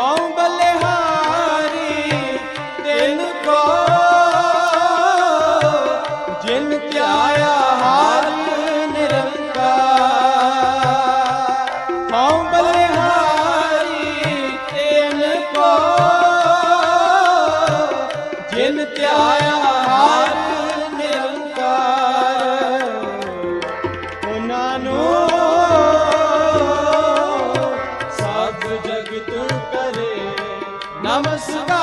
ਹਉ ਬਲਿਹਾਰੀ ਤਿਨ ਕੋ। ਜਿਨ ਧਿਆਇਆ ਹਾਰ ਨਿਰੰਕਾਰ। ਹਉ ਬਲਿਹਾਰੀ ਤਿਨ ਕੋ। ਜਿਨ ਧਿਆਇਆ ਹਾਰ ਨਿਰੰਕਾਰ। ਉਹਨਾਂ ਨੂੰ ਸਭ ਜਗਤ ਨਮਸਕਾਰ।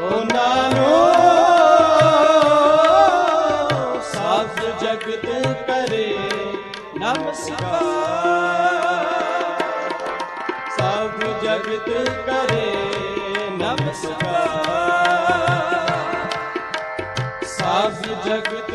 ਉਹਨਾਂ ਨੂੰ ਸਭ ਜਗਤ ਕਰੇ ਨਮਸਕਾਰ। ਸਭ ਜਗਤ ਕਰੇ ਨਮਸਕਾਰ। ਸਭ ਜਗਤ